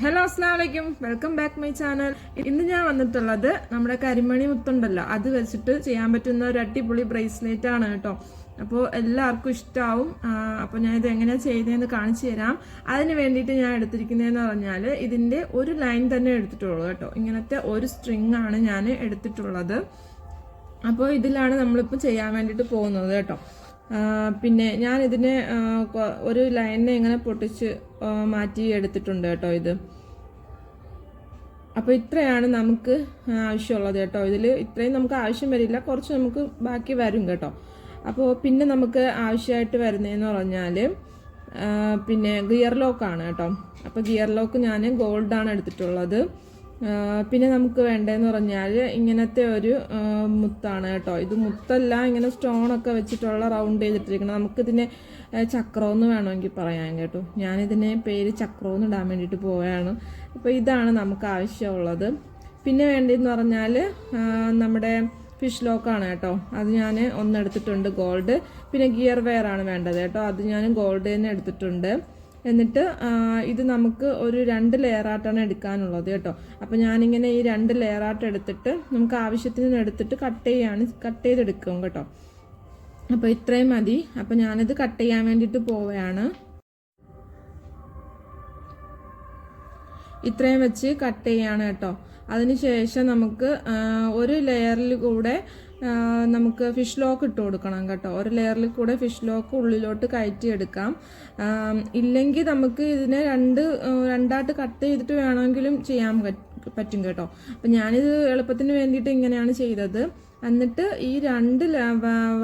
Hello അസ്ലാമലൈക്കും welcome back my channel ഇന്ന് ഞാൻ വന്നിട്ടുള്ളത് നമ്മുടെ കരിമണി മുത്തുണ്ടല്ലോ. അത് വെച്ചിട്ട് ചെയ്യാൻ പറ്റുന്ന ഒരു അടിപൊളി ബ്രേസ്ലെറ്റ് ആണ് കേട്ടോ. അപ്പോൾ എല്ലാവർക്കും ഇഷ്ടമാവും അപ്പോൾ ഞാൻ ഇത് എങ്ങനെയാണ് ചെയ്തതെന്ന് കാണിച്ചു തരാം. അതിന് വേണ്ടിയിട്ട് ഞാൻ എടുത്തിരിക്കുന്നതെന്ന് പറഞ്ഞാൽ ഇതിന്റെ ഒരു ലൈൻ തന്നെ എടുത്തിട്ടുള്ളൂ കേട്ടോ. ഇങ്ങനത്തെ ഒരു സ്ട്രിങ് ആണ് ഞാൻ എടുത്തിട്ടുള്ളത്. അപ്പോൾ ഇതിലാണ് നമ്മളിപ്പോൾ ചെയ്യാൻ വേണ്ടിയിട്ട് പോകുന്നത് കേട്ടോ. പിന്നെ ഞാൻ ഇതിനെ ഒരു ലൈനിനെ ഇങ്ങനെ പൊട്ടിച്ച് മാറ്റി എടുത്തിട്ടുണ്ട് കേട്ടോ ഇത്. അപ്പോൾ ഇത്രയാണ് നമുക്ക് ആവശ്യമുള്ളത് കേട്ടോ. ഇതിൽ ഇത്രയും നമുക്ക് ആവശ്യം വരില്ല. കുറച്ച് നമുക്ക് ബാക്കി വരും കേട്ടോ. അപ്പോൾ പിന്നെ നമുക്ക് ആവശ്യമായിട്ട് വരുന്നതെന്ന് പറഞ്ഞാൽ പിന്നെ ഗിയർ ലോക്കാണ് കേട്ടോ. അപ്പോൾ ഗിയർ ലോക്ക് ഞാൻ ഗോൾഡാണ് എടുത്തിട്ടുള്ളത്. പിന്നെ നമുക്ക് വേണ്ടതെന്ന് പറഞ്ഞാൽ ഇങ്ങനത്തെ ഒരു മുത്താണ് കേട്ടോ. ഇത് മുത്തല്ല ഇങ്ങനെ സ്റ്റോണൊക്കെ വെച്ചിട്ടുള്ള റൗണ്ട് ചെയ്തിട്ടിരിക്കണം. നമുക്കിതിനെ ചക്രമെന്ന് വേണമെങ്കിൽ പറയാൻ കേട്ടോ. ഞാനിതിനെ പേര് ചക്രം എന്ന് ഇടാൻ വേണ്ടിയിട്ട് പോവുകയാണ്. അപ്പോൾ ഇതാണ് നമുക്ക് ആവശ്യമുള്ളത്. പിന്നെ വേണ്ടതെന്ന് പറഞ്ഞാൽ നമ്മുടെ ഫിഷ് ലോക്കാണ് കേട്ടോ. അത് ഞാൻ ഒന്നെടുത്തിട്ടുണ്ട് ഗോൾഡ് പിന്നെ ഗിയർ വെയർ ആണ് വേണ്ടത് കേട്ടോ. അത് ഞാൻ ഗോൾഡ് തന്നെ എടുത്തിട്ടുണ്ട്. എന്നിട്ട് ഇത് നമുക്ക് ഒരു രണ്ട് ലെയറായിട്ടാണ് എടുക്കാനുള്ളത് കേട്ടോ. അപ്പോൾ ഞാനിങ്ങനെ ഈ രണ്ട് ലെയറായിട്ട് എടുത്തിട്ട് നമുക്ക് ആവശ്യത്തിന് എടുത്തിട്ട് കട്ട് ചെയ്യാണ് കട്ട് ചെയ്തെടുക്കും കേട്ടോ. അപ്പോൾ ഇത്രയും മതി. അപ്പോൾ ഞാനിത് കട്ട് ചെയ്യാൻ വേണ്ടിയിട്ട് പോവുകയാണ്. ഇത്രയും വെച്ച് കട്ട് ചെയ്യാണ് കേട്ടോ. അതിനുശേഷം നമുക്ക് ഒരു ലെയറിൽ കൂടെ നമുക്ക് ഫിഷ് ലോക്ക് ഇട്ട് കൊടുക്കണം കേട്ടോ. ഒരു ലെയറിൽ കൂടെ ഫിഷ് ലോക്ക് ഉള്ളിലോട്ട് കയറ്റി എടുക്കാം. ഇല്ലെങ്കിൽ നമുക്ക് ഇതിനെ രണ്ട് രണ്ടായിട്ട് കട്ട് ചെയ്തിട്ട് വേണമെങ്കിലും ചെയ്യാൻ പറ്റും കേട്ടോ. അപ്പം ഞാനിത് എളുപ്പത്തിന് വേണ്ടിയിട്ട് ഇങ്ങനെയാണ് ചെയ്തത്. എന്നിട്ട് ഈ രണ്ട്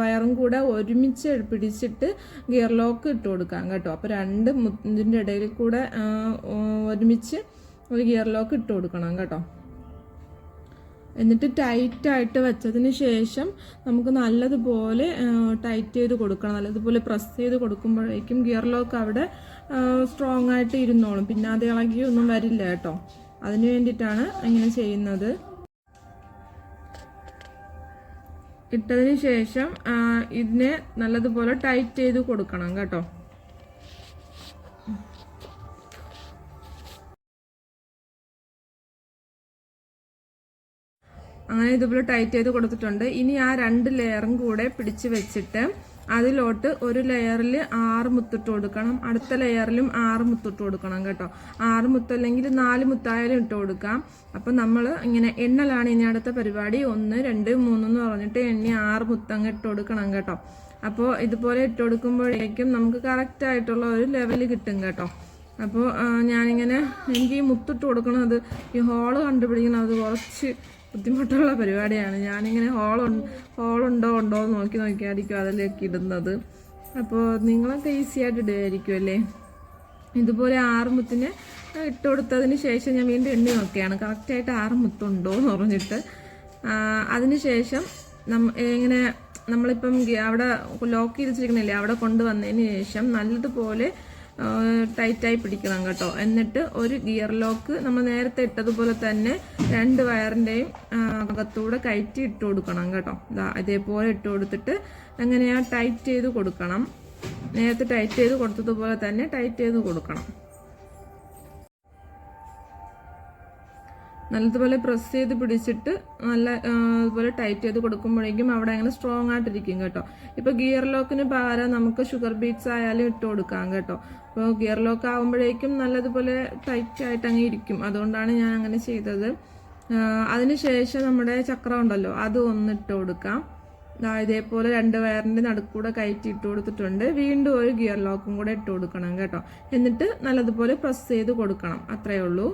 വയറും കൂടെ ഒരുമിച്ച് പിടിച്ചിട്ട് ഗിയർ ലോക്ക് ഇട്ട് കൊടുക്കാം കേട്ടോ. അപ്പോൾ രണ്ട് ഇതിന്റെ ഇടയിൽ കൂടെ ഒരുമിച്ച് ഒരു ഗിയർ ലോക്ക് ഇട്ട് കൊടുക്കണം കേട്ടോ. എന്നിട്ട് ടൈറ്റ് ആയിട്ട് വെച്ചതിന് ശേഷം നമുക്ക് നല്ലതുപോലെ ടൈറ്റ് ചെയ്ത് കൊടുക്കണം. നല്ലതുപോലെ പ്രസ് ചെയ്ത് കൊടുക്കുമ്പോഴേക്കും ഗിയർ ലോക്ക് അവിടെ സ്ട്രോങ് ആയിട്ട് ഇരുന്നോളും. പിന്നെ അത് ഇളകി ഒന്നും വരില്ല കേട്ടോ. അതിന് വേണ്ടിയിട്ടാണ് ഇങ്ങനെ ചെയ്യുന്നത്. ഇട്ടതിന് ശേഷം ഇതിനെ നല്ലതുപോലെ ടൈറ്റ് ചെയ്ത് കൊടുക്കണം കേട്ടോ. അങ്ങനെ ഇതുപോലെ ടൈറ്റ് ചെയ്ത് കൊടുത്തിട്ടുണ്ട്. ഇനി ആ രണ്ട് ലെയറും കൂടെ പിടിച്ച് വെച്ചിട്ട് അതിലോട്ട് ഒരു ലെയറിൽ ആറ് മുത്തിട്ട് കൊടുക്കണം. അടുത്ത ലെയറിലും ആറ് മുത്തിട്ട് കൊടുക്കണം കേട്ടോ. ആറ് മുത്തല്ലെങ്കിൽ നാല് മുത്തായാലും ഇട്ട് കൊടുക്കാം. അപ്പം നമ്മൾ ഇങ്ങനെ എണ്ണലാണ് ഇനി അടുത്ത പരിപാടി. ഒന്ന് രണ്ട് മൂന്ന് എന്ന് പറഞ്ഞിട്ട് എണ്ണി ആറ് മുത്തങ്ങ് ഇട്ട് കൊടുക്കണം കേട്ടോ. അപ്പോൾ ഇതുപോലെ ഇട്ട് കൊടുക്കുമ്പോഴേക്കും നമുക്ക് കറക്റ്റ് ആയിട്ടുള്ള ഒരു ലെവൽ കിട്ടും കേട്ടോ. അപ്പോൾ ഞാനിങ്ങനെ എനിക്ക് ഈ മുത്തിട്ട് കൊടുക്കണത് ഈ ഹോൾ കണ്ടുപിടിക്കണത് കുറച്ച് ബുദ്ധിമുട്ടുള്ള പരിപാടിയാണ്. ഞാനിങ്ങനെ ഹോളുണ്ട് ഹോളുണ്ടോ ഉണ്ടോ എന്ന് നോക്കി നോക്കിയായിരിക്കും അതിലേക്ക് ഇടുന്നത്. അപ്പോൾ നിങ്ങളൊക്കെ ഈസി ആയിട്ട് ഇടുമായിരിക്കും അല്ലേ? ഇതുപോലെ ആറ് മുത്തിന് ഇട്ട് കൊടുത്തതിന് ശേഷം ഞാൻ വീണ്ടും എണ്ണി നോക്കുകയാണ്. കറക്റ്റായിട്ട് ആറ് മുത്തുണ്ടോ എന്ന് പറഞ്ഞിട്ട്. അതിന് ശേഷം നമ്മ ഇങ്ങനെ നമ്മളിപ്പം അവിടെ ലോക്ക് ചെയ്ത് വെച്ചിരിക്കണില്ലേ അവിടെ കൊണ്ടുവന്നതിന് ശേഷം നല്ലതുപോലെ ടൈറ്റായി പിടിക്കണം കേട്ടോ. എന്നിട്ട് ഒരു ഗിയർ ലോക്ക് നമ്മൾ നേരത്തെ ഇട്ടതുപോലെ തന്നെ രണ്ട് വയറിന്റെയും അകത്തൂടെ കയറ്റി ഇട്ട് കൊടുക്കണം കേട്ടോ. ഇതേപോലെ ഇട്ട് കൊടുത്തിട്ട് എങ്ങനെയാ ടൈറ്റ് ചെയ്ത് കൊടുക്കണം. നേരത്തെ ടൈറ്റ് ചെയ്ത് കൊടുത്തതുപോലെ തന്നെ ടൈറ്റ് ചെയ്ത് കൊടുക്കണം. നല്ലതുപോലെ പ്രസ് ചെയ്ത് പിടിച്ചിട്ട് നല്ല ഇതുപോലെ ടൈറ്റ് ചെയ്ത് കൊടുക്കുമ്പോഴേക്കും അവിടെ അങ്ങനെ സ്ട്രോങ് ആയിട്ടിരിക്കും കേട്ടോ. ഇപ്പോൾ ഗിയർ ലോക്കിന് പകരം നമുക്ക് ഷുഗർ ബീറ്റ്സ് ആയാലും ഇട്ട് കൊടുക്കാം കേട്ടോ. അപ്പോൾ ഗിയർ ലോക്ക് ആകുമ്പോഴേക്കും നല്ലതുപോലെ ടൈറ്റ് ആയിട്ട് അങ്ങ് ഇരിക്കും. അതുകൊണ്ടാണ് ഞാൻ അങ്ങനെ ചെയ്തത്. അതിനുശേഷം നമ്മുടെ ചക്രം ഉണ്ടല്ലോ അത് ഒന്ന് ഇട്ട് കൊടുക്കാം. ഇതേപോലെ രണ്ട് വയറിന്റെ നടുക്കൂടെ കയറ്റി ഇട്ട് കൊടുത്തിട്ടുണ്ട്. വീണ്ടും ഒരു ഗിയർ ലോക്കും കൂടെ ഇട്ട് കൊടുക്കണം കേട്ടോ. എന്നിട്ട് നല്ലതുപോലെ പ്രസ് ചെയ്ത് കൊടുക്കണം. അത്രയേ ഉള്ളൂ.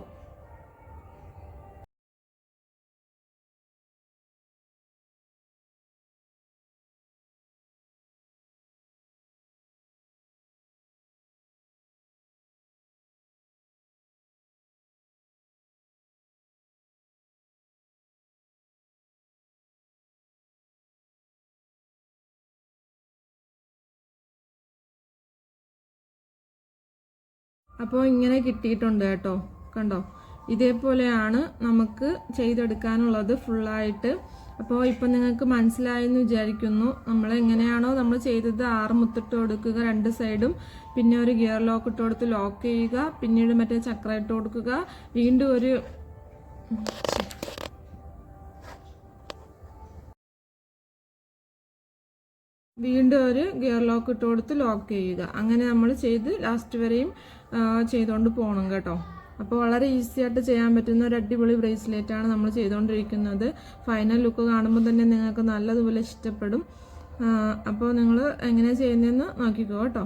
അപ്പോൾ ഇങ്ങനെ കിട്ടിയിട്ടുണ്ട് കേട്ടോ. കണ്ടോ? ഇതേപോലെയാണ് നമുക്ക് ചെയ്തെടുക്കാനുള്ളത് ഫുള്ളായിട്ട്. അപ്പോൾ ഇപ്പം നിങ്ങൾക്ക് മനസ്സിലായെന്ന് വിചാരിക്കുന്നു. നമ്മൾ എങ്ങനെയാണോ നമ്മൾ ചെയ്തത് ആറ് മുത്തിട്ട് കൊടുക്കുക രണ്ട് സൈഡും പിന്നെ ഒരു ഗിയർ ലോക്ക് ഇട്ട് കൊടുത്ത് ലോക്ക് ചെയ്യുക പിന്നീട് മറ്റേ ചക്ര ഇട്ട് കൊടുക്കുക. വീണ്ടും ഒരു വീണ്ടും ഒരു ഗിയർ ലോക്ക് ഇട്ട് കൊടുത്ത് ലോക്ക് ചെയ്യുക. അങ്ങനെ നമ്മൾ ചെയ്ത് ലാസ്റ്റ് വരെയും ചെയ്തുകൊണ്ട് പോകണം കേട്ടോ. അപ്പോൾ വളരെ ഈസി ആയിട്ട് ചെയ്യാൻ പറ്റുന്ന ഒരു അടിപൊളി ബ്രേസ്ലെറ്റ് ആണ് നമ്മൾ ചെയ്തുകൊണ്ടിരിക്കുന്നത് ഫൈനൽ ലുക്ക് കാണുമ്പോൾ തന്നെ നിങ്ങൾക്ക് നല്ലതുപോലെ ഇഷ്ടപ്പെടും. അപ്പോൾ നിങ്ങൾ എങ്ങനെയാണ് ചെയ്യുന്നതെന്ന് നോക്കിക്കോ കേട്ടോ.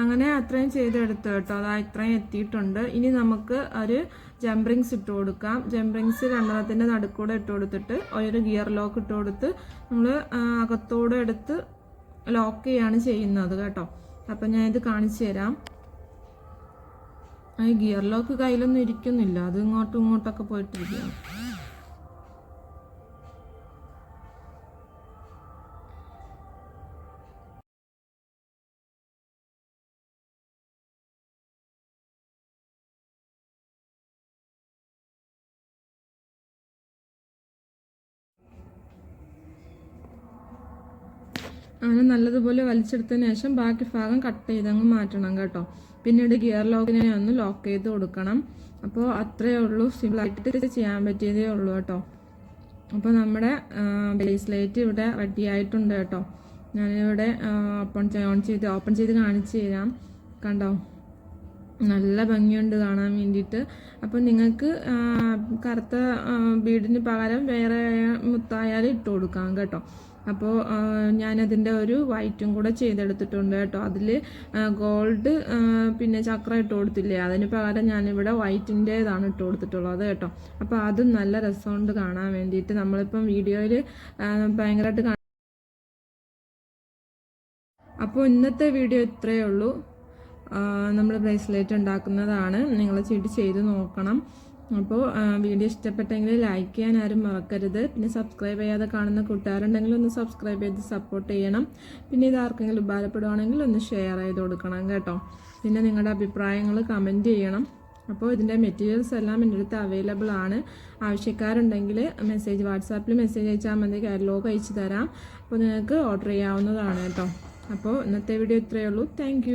അങ്ങനെ അത്രയും ചെയ്തെടുത്തു കേട്ടോ. അതാ ഇത്രയും എത്തിയിട്ടുണ്ട്. ഇനി നമുക്ക് ഒരു ജംപ്രിങ്സ് ഇട്ട് കൊടുക്കാം. ജംപ്രിങ്സ് രണ്ടെണ്ണത്തിന്റെ നടുക്കൂടെ ഇട്ട് കൊടുത്തിട്ട് ഒരു ഗിയർ ലോക്ക് ഇട്ട് കൊടുത്ത് നമ്മൾ അകത്തോടെ എടുത്ത് ലോക്ക് ചെയ്യാണ് ചെയ്യുന്നത് കേട്ടോ. അപ്പം ഞാൻ ഇത് കാണിച്ചു തരാം. ഈ ഗിയർ ലോക്ക് കയ്യിലൊന്നും ഇരിക്കുന്നില്ല. അത് ഇങ്ങോട്ടും ഇങ്ങോട്ടൊക്കെ പോയിട്ടിരിക്കുകയാണ് അങ്ങനെ നല്ലതുപോലെ വലിച്ചെടുത്തതിന് ശേഷം ബാക്കി ഭാഗം കട്ട് ചെയ്തങ്ങ് മാറ്റണം കേട്ടോ. പിന്നീട് ഗിയർ ലോക്കിനെ ഒന്ന് ലോക്ക് ചെയ്ത് കൊടുക്കണം. അപ്പോൾ അത്രയേ ഉള്ളൂ. സിമ്പിളായിട്ട് ചെയ്യാൻ പറ്റിയതേ ഉള്ളൂ കേട്ടോ. അപ്പോൾ നമ്മുടെ ബ്രേസ്ലേറ്റ് ഇവിടെ റെഡി ആയിട്ടുണ്ട് കേട്ടോ. ഞാനിവിടെ ഓപ്പൺ ഓൺ ചെയ്ത് ഓപ്പൺ ചെയ്ത് കാണിച്ചു തരാം. കണ്ടോ? നല്ല ഭംഗിയുണ്ട് കാണാൻ വേണ്ടിയിട്ട്. അപ്പം നിങ്ങൾക്ക് കറുത്ത ബീഡിന് പകരം വേറെ മുത്തായാലും ഇട്ട് കൊടുക്കാം കേട്ടോ. അപ്പോൾ ഞാനതിന്റെ ഒരു വൈറ്റും കൂടെ ചെയ്തെടുത്തിട്ടുണ്ട് കേട്ടോ. അതിൽ ഗോൾഡ് പിന്നെ ചക്ര ഇട്ട് കൊടുത്തില്ലേ? അതിന് പകരം ഞാനിവിടെ വൈറ്റിന്റേതാണ് ഇട്ട് കൊടുത്തിട്ടുള്ളത് കേട്ടോ. അപ്പോൾ അതും നല്ല രസമുണ്ട് കാണാൻ വേണ്ടിയിട്ട്. നമ്മളിപ്പം വീഡിയോയിൽ ഭയങ്കരമായിട്ട് അപ്പോൾ ഇന്നത്തെ വീഡിയോ ഇത്രയേ ഉള്ളൂ. നമ്മൾ ബ്രേസ്ലെറ്റ് ഉണ്ടാക്കുന്നതാണ്. നിങ്ങൾ ചെടി ചെയ്ത് നോക്കണം. അപ്പോൾ വീഡിയോ ഇഷ്ടപ്പെട്ടെങ്കിൽ ലൈക്ക് ചെയ്യാൻ ആരും മറക്കരുത്. പിന്നെ സബ്സ്ക്രൈബ് ചെയ്യാതെ കാണുന്ന കൂട്ടുകാരുണ്ടെങ്കിൽ ഒന്ന് സബ്സ്ക്രൈബ് ചെയ്ത് സപ്പോർട്ട് ചെയ്യണം. പിന്നെ ഇത് ആർക്കെങ്കിലും ഉപകാരപ്പെടുവാണെങ്കിൽ ഒന്ന് ഷെയർ ചെയ്ത് കൊടുക്കണം കേട്ടോ. പിന്നെ നിങ്ങളുടെ അഭിപ്രായങ്ങൾ കമന്റ് ചെയ്യണം. അപ്പോൾ ഇതിന്റെ മെറ്റീരിയൽസ് എല്ലാം എന്റെ അടുത്ത് അവൈലബിൾ ആണ്. ആവശ്യക്കാരുണ്ടെങ്കിൽ മെസ്സേജ് വാട്സാപ്പിൽ മെസ്സേജ് അയച്ചാൽ മതി. കാറ്റലോഗ് അയച്ചു തരാം. അപ്പോൾ നിങ്ങൾക്ക് ഓർഡർ ചെയ്യാവുന്നതാണ് കേട്ടോ. അപ്പോൾ ഇന്നത്തെ വീഡിയോ ഇത്രയേ ഉള്ളൂ. താങ്ക്